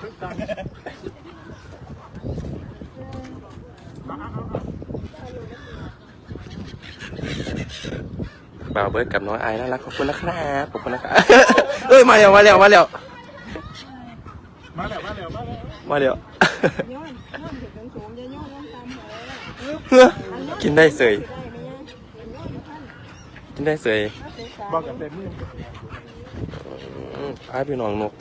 บ่าวเบิร์กับน้อยไอน่ารักขอบคุณนะครับขอบคุณนะครับเอ้ยมาแล้วมาแล้วมาแล้วมาแล้วมาเล้วมาแล้วกินได้เสยกินได้เสยบอกกับเต็มมือพาพี่น้องนก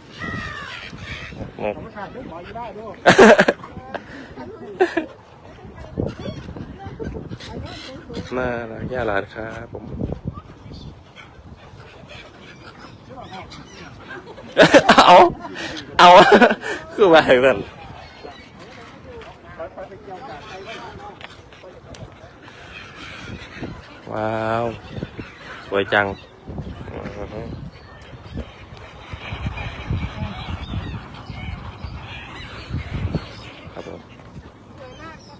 นกผมาลูกหมออยู่ได้ด้วยน่ารักย่าหลานครับผม เอา เอา คือว่าอย่างนั้นว้าว สวยจังอือฮึครับผม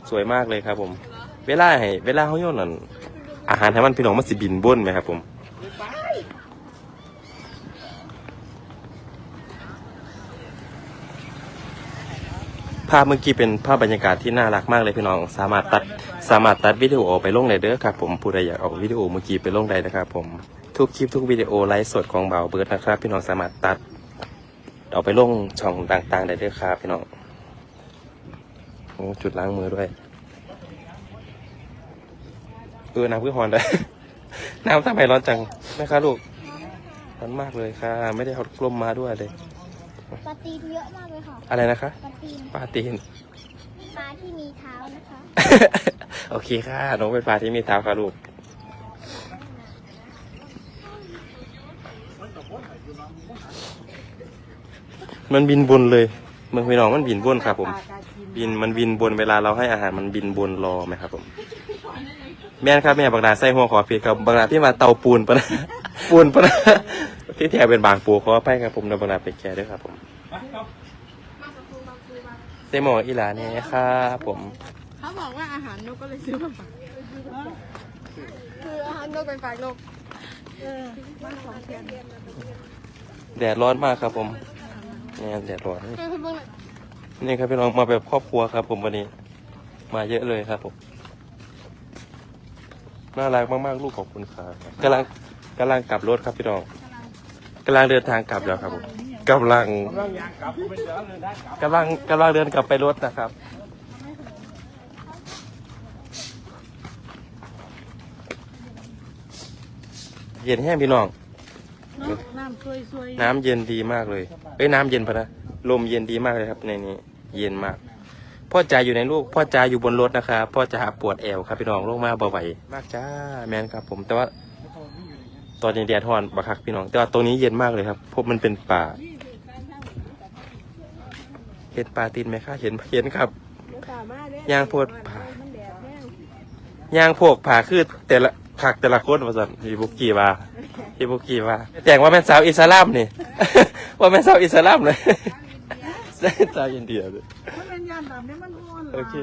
สวยมากเลยครับ ผม เวลาให้เวลาเขาโยนนั่นอาหารให้มันพี่น้องมันสิบินบนไหมครับ ผม ภาพเมื่อกี้เป็นภาพบรรยากาศที่น่ารักมากเลยพี่น้อง สามารถตัดสามารถตัดวิดีโอไปลงได้เด้อครับ ผมผู้ใดอยากเอาวิดีโอเมื่อกี้ไปลงได้นะครับ ผมทุกคลิปทุกวิดีโอไลฟ์สดของเบาเบิร์ดนะครับ พี่น้องสามารถตัดเอาไปลงช่องต่างๆได้เด้อครับพี่น้อง โอ้จุดล้างมือด้วย เออน้ำเพื่อหอนได้ น้ำทำไมร้อนจังนะคะลูกร้อนมากเลยค่ะ ไม่ได้เอากลมมาด้วยเลย ปลาตีนเยอะมากเลยค่ะอะไรนะคะ ปลาตีนปลาตีน ปลาที่มีเท้านะคะ โอเคค่ะ น้องเป็นปลาที่มีเท้าค่ะลูก มันบินบนเลย เมืองพี่น้องมันบินบนครับผม บินมันบินบนเวลาเราให้อาหารมันบินบนรอไหมครับผม แม่นครับแม่บักดาใส่หัวขอเพียกับบักดาที่มาเตาปูนปะนะปูนปะนะที่แท้เป็นบางปูขอไปครับผมนะบักดาไปแก่ด้วยครับผมเซหมออีหลาเนี่ยครับผมเขาบอกว่าอาหารนกก็เลยซื้อมาฝากคืออาหารนกเป็นฝากนกเออบ้านของเทียนแดดร้อนมากครับผม นี่ยแดดร้อนเออคุณเบิ่งนี่ครับพี่น้องมาแบบครอบครัวครับ ผมวันนี้ มาเยอะเลยครับผมน่ารักมากๆลูกขอบคุณครับกำลังกำลังกลับรถครับพี่น้องกำลังเดินทางกลับแล้วครับผมกำลังกำลังกำลังเดินกลับไปรถนะครับเย็นแห้งพี่น้อง น้ำช่วยช่วยน้ำเย็นดีมากเลยเอ้ยน้ำเย็นพะนะลมเย็นดีมากเลยครับในนี้ เย็นมาก พ่อจ๋าอยู่ในลูก พ่อจ๋าอยู่บนรถนะครับพ่อจ๋าปวดแอวครับพี่น้องลงมาเบาไหวมากจ้าแมนครับ ผมแต่ว่าตอนนี้แดดร้อนบักคักพี่น้อง แต่ว่าตรงนี้เย็นมากเลยครับเพราะมันเป็นป่าเห็นปลาตีนไหมคะเห็นเห็นครับย่างโพดผ่ามันแดดแน่ย่างพวกผ่าคือแต่ละผักแต่ละคนว่าสันพี่บุกกี้ว่า พี่บุกกี้ว่าแจ้งว่าแม่นสาวอิสลามนี่ ว่าแม่นสาวอิสลามเลยสาวอินเดียเลยมันเป็นยามดำเนี่ยมันร้อนโอเค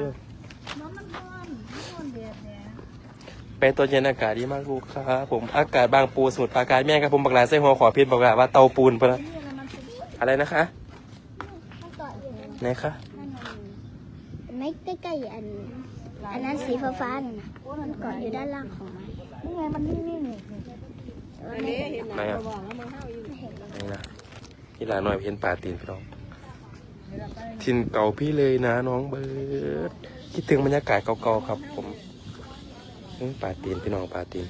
น้ำมันร้อนมันร้อนแดดเนี่ยไปตัวเย็นอากาศดีมากลูกครับผมอากาศบางปูสมุทรปราการแม่งครับผมบักหลาไส้หัวขอพิษบักหลาว่าเตาปูนปะนะอะไรนะคะมันเกาะอยู่ไหนคะนั่นน่ะไม่ใกล้ๆอันอันนั้นสีฟ้าๆนั่นนะมันเกาะอยู่ด้านล่างของมันนี่ไงมันนิ่งๆ นี่แต่ว่าไม่เห็นไหนอะบอกแล้วมึงเข้าอยู่ไม่เห็นเลยนี่นะพี่หลาหน่อยเห็นปลาตีนพี่น้องทินเก่าพี่เลยนะน้องเบิร์ดคิดถึงบรรยากาศเก่าๆครับ ผมเอ้ยปลาตีนพี่น้องปลาตีน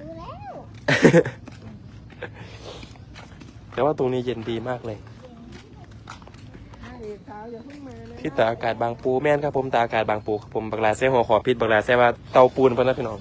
รู้แล้วแต่ว่าตรงนี้เย็นดีมากเลย สาวอย่าเพิ่งมานะที่ตากอากาศบางปูแม่นครับผมตากอากาศบางปูครับผมบักลาเซ่หัวขอพิษบักลาเซ่ว่าเตาปูนพอนะพี่น้อง